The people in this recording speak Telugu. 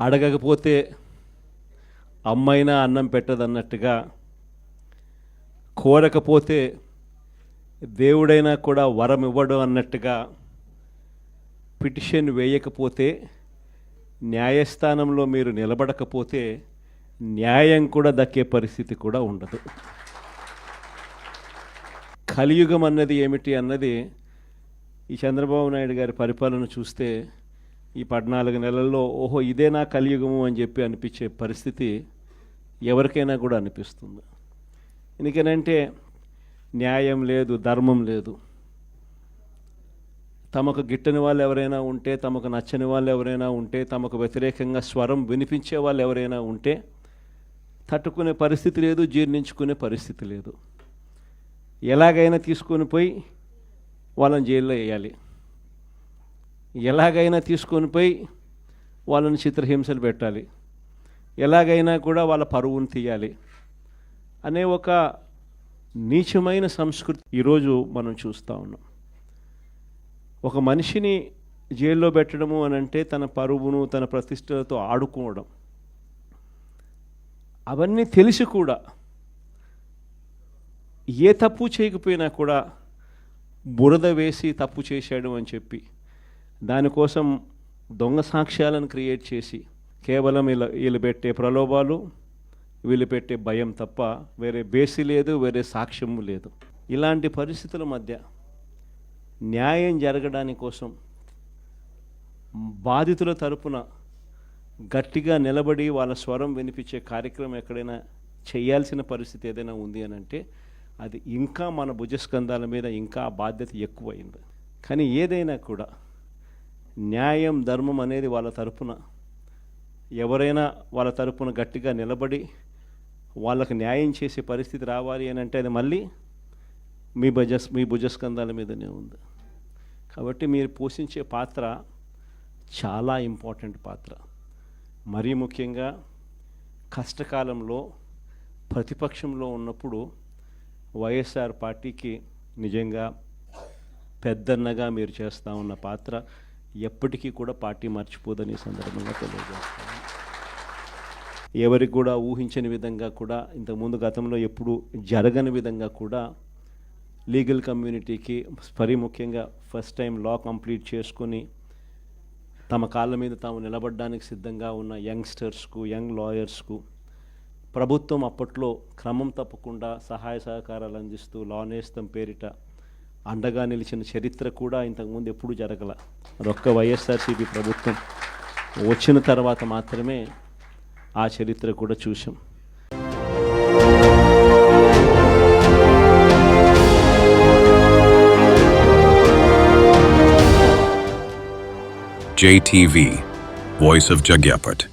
అడగకపోతే అమ్మైనా అన్నం పెట్టదన్నట్టుగా కోరకపోతే దేవుడైనా కూడా వరం ఇవ్వడు అన్నట్టుగా పిటిషన్ వేయకపోతే న్యాయస్థానంలో మీరు నిలబడకపోతే న్యాయం కూడా దక్కే పరిస్థితి కూడా ఉండదు. కలియుగం అన్నది ఏమిటి అన్నది ఈ చంద్రబాబు నాయుడు గారి పరిపాలన చూస్తే ఈ పద్నాలుగు నెలల్లో ఓహో ఇదే నా కలియుగము అని చెప్పి అనిపించే పరిస్థితి ఎవరికైనా కూడా అనిపిస్తుంది. ఎందుకనంటే న్యాయం లేదు ధర్మం లేదు. తమకు గిట్టని వాళ్ళు ఎవరైనా ఉంటే తమకు నచ్చని వాళ్ళు ఎవరైనా ఉంటే తమకు వ్యతిరేకంగా స్వరం వినిపించే వాళ్ళు ఎవరైనా ఉంటే తట్టుకునే పరిస్థితి లేదు జీర్ణించుకునే పరిస్థితి లేదు. ఎలాగైనా తీసుకొని పోయి వాళ్ళని జైల్లో వేయాలి ఎలాగైనా తీసుకొని పోయి వాళ్ళని చిత్రహింసలు పెట్టాలి. ఎలాగైనా కూడా వాళ్ళ పరువును తీయాలి అనే ఒక నీచమైన సంస్కృతి ఈరోజు మనం చూస్తూ ఉన్నాం. ఒక మనిషిని జైల్లో పెట్టడము అని అంటే తన పరువును తన ప్రతిష్టలతో ఆడుకోవడం. అవన్నీ తెలిసి కూడా ఏ తప్పు చేయకపోయినా కూడా బురద వేసి తప్పు చేశాడు అని చెప్పి దానికోసం దొంగ సాక్ష్యాలను క్రియేట్ చేసి కేవలం వీళ్ళ వీళ్ళు పెట్టే ప్రలోభాలు వీళ్ళు పెట్టే భయం తప్ప వేరే బేసి లేదు వేరే సాక్ష్యము లేదు. ఇలాంటి పరిస్థితుల మధ్య న్యాయం జరగడాని కోసం బాధితుల తరపున గట్టిగా నిలబడి వాళ్ళ స్వరం వినిపించే కార్యక్రమం ఎక్కడైనా చేయాల్సిన పరిస్థితి ఏదైనా ఉంది అని అంటే అది ఇంకా మన భుజస్కంధాల మీద ఇంకా బాధ్యత ఎక్కువైంది. కానీ ఏదైనా కూడా న్యాయం ధర్మం అనేది వాళ్ళ తరపున. ఎవరైనా వాళ్ళ తరపున గట్టిగా నిలబడి వాళ్ళకి న్యాయం చేసే పరిస్థితి రావాలి అని అంటే అది మళ్ళీ మీ భుజస్ మీ భుజస్కంధాల మీదనే ఉంది. కాబట్టి మీరు పోషించే పాత్ర చాలా ఇంపార్టెంట్ పాత్ర. మరీ ముఖ్యంగా కష్టకాలంలో ప్రతిపక్షంలో ఉన్నప్పుడు వైఎస్ఆర్ పార్టీకి నిజంగా పెద్దన్నగా మీరు చేస్తూ ఉన్న పాత్ర ఎప్పటికీ కూడా పార్టీ మర్చిపోదని సందర్భంగా తెలియజేస్తాను. ఎవరికి కూడా ఊహించని విధంగా కూడా ఇంతకుముందు గతంలో ఎప్పుడు జరగని విధంగా కూడా లీగల్ కమ్యూనిటీకి మరీ ముఖ్యంగా ఫస్ట్ టైం లా కంప్లీట్ చేసుకొని తమ కాళ్ళ మీద తాము నిలబడడానికి సిద్ధంగా ఉన్న యంగ్స్టర్స్కు యంగ్ లాయర్స్కు ప్రభుత్వం అప్పట్లో క్రమం తప్పకుండా సహాయ సహకారాలు అందిస్తూ లా నేస్తం పేరిట అండగా నిలిచిన చరిత్ర కూడా ఇంతకుముందు ఎప్పుడూ జరగల. అదొక్క వైఎస్ఆర్సీపీ ప్రభుత్వం. వచ్చిన తర్వాత మాత్రమే ఆ చరిత్ర కూడా చూసాం JTV, Voice of Jagyapat.